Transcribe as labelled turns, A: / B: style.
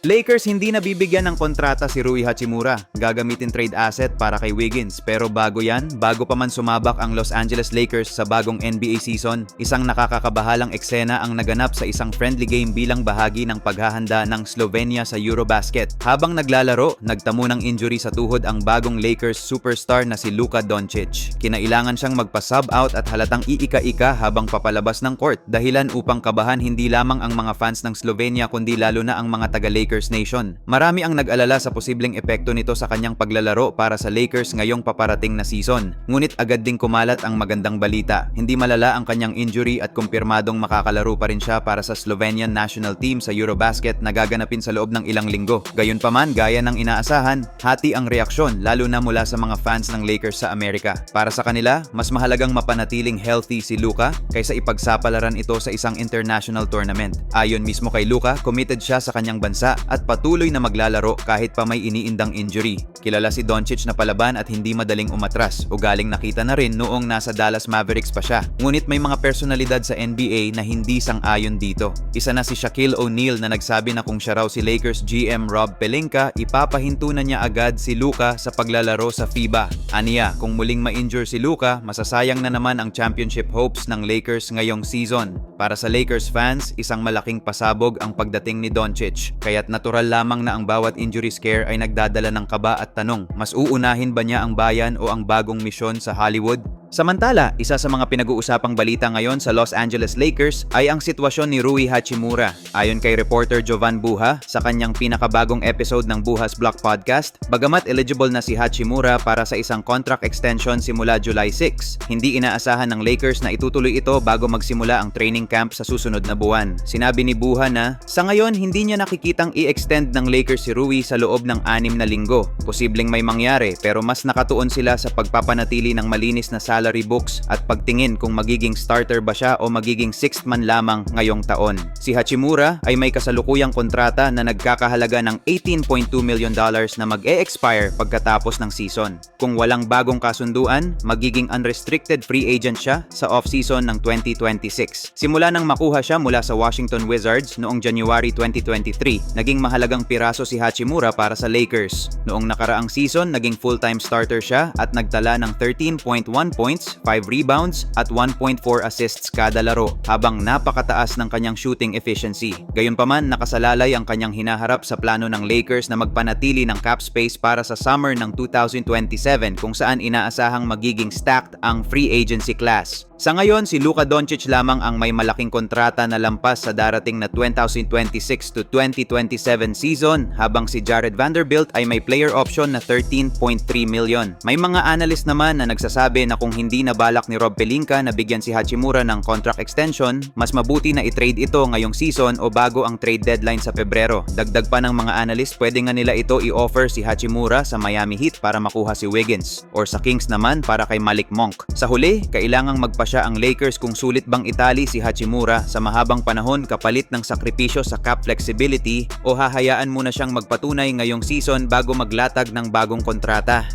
A: Lakers hindi nabibigyan ng kontrata si Rui Hachimura. Gagamitin trade asset para kay Wiggins. Pero bago yan, bago pa man sumabak ang Los Angeles Lakers sa bagong NBA season, isang nakakakabahalang eksena ang naganap sa isang friendly game bilang bahagi ng paghahanda ng Slovenia sa Eurobasket. Habang naglalaro, nagtamo ng injury sa tuhod ang bagong Lakers superstar na si Luka Doncic. Kinailangan siyang magpa-sub out at halatang iika-ika habang papalabas ng court dahilan upang kabahan hindi lamang ang mga fans ng Slovenia kundi lalo na ang mga taga-Lakers Nation. Marami ang nag-alala sa posibleng epekto nito sa kanyang paglalaro para sa Lakers ngayong paparating na season. Ngunit agad ding kumalat ang magandang balita. Hindi malala ang kanyang injury at kumpirmadong makakalaro pa rin siya para sa Slovenian national team sa Eurobasket na gaganapin sa loob ng ilang linggo. Gayunpaman, gaya ng inaasahan, hati ang reaksyon lalo na mula sa mga fans ng Lakers sa Amerika. Para sa kanila, mas mahalagang mapanatiling healthy si Luka kaysa ipagsapalaran ito sa isang international tournament. Ayon mismo kay Luka, committed siya sa kanyang bansa at patuloy na maglalaro kahit pa may iniindang injury. Kilala si Doncic na palaban at hindi madaling umatras. Ugaling nakita na rin noong nasa Dallas Mavericks pa siya. Ngunit may mga personalidad sa NBA na hindi sang-ayon dito. Isa na si Shaquille O'Neal na nagsabi na kung siya raw si Lakers GM Rob Pelinka, ipapahinto na niya agad si Luka sa paglalaro sa FIBA. Aniya, kung muling ma-injure si Luka, masasayang na naman ang championship hopes ng Lakers ngayong season. Para sa Lakers fans, isang malaking pasabog ang pagdating ni Doncic. Kaya't natural lamang na ang bawat injury scare ay nagdadala ng kaba at tanong, mas uunahin ba niya ang bayan o ang bagong misyon sa Hollywood? Samantala, isa sa mga pinag-uusapang balita ngayon sa Los Angeles Lakers ay ang sitwasyon ni Rui Hachimura. Ayon kay reporter Jovan Buha sa kanyang pinakabagong episode ng Buha's Block Podcast, bagamat eligible na si Hachimura para sa isang contract extension simula July 6, hindi inaasahan ng Lakers na itutuloy ito bago magsimula ang training camp sa susunod na buwan. Sinabi ni Buha na, sa ngayon hindi niya nakikitang i-extend ng Lakers si Rui sa loob ng anim na linggo. Posibleng may mangyari pero mas nakatuon sila sa pagpapanatili ng malinis na salary books at pagtingin kung magiging starter ba siya o magiging sixth man lamang ngayong taon. Si Hachimura ay may kasalukuyang kontrata na nagkakahalaga ng 18.2 million dollars na mag-e-expire pagkatapos ng season. Kung walang bagong kasunduan, magiging unrestricted free agent siya sa off-season ng 2026. Simula nang makuha siya mula sa Washington Wizards noong January 2023, naging mahalagang piraso si Hachimura para sa Lakers. Noong nakaraang season, naging full-time starter siya at nagtala ng 13.1 points, 5 rebounds at 1.4 assists kada laro habang napakataas ng kanyang shooting efficiency. Gayunpaman, nakasalalay ang kanyang hinaharap sa plano ng Lakers na magpanatili ng cap space para sa summer ng 2027 kung saan inaasahang magiging stacked ang free agency class. Sa ngayon, si Luka Doncic lamang ang may malaking kontrata na lampas sa darating na 2026 to 2027 season habang si Jared Vanderbilt ay may player option na 13.3 million. May mga analyst naman na nagsasabi na kung hindi na balak ni Rob Pelinka na bigyan si Hachimura ng contract extension, mas mabuti na i-trade ito ngayong season o bago ang trade deadline sa Pebrero. Dagdag pa ng mga analyst, pwede nga nila ito i-offer si Hachimura sa Miami Heat para makuha si Wiggins or sa Kings naman para kay Malik Monk. Sa huli, kailangang magpa siya ang Lakers kung sulit bang itali si Hachimura sa mahabang panahon kapalit ng sakripisyo sa cap flexibility o hahayaan muna siyang magpatunay ngayong season bago maglatag ng bagong kontrata.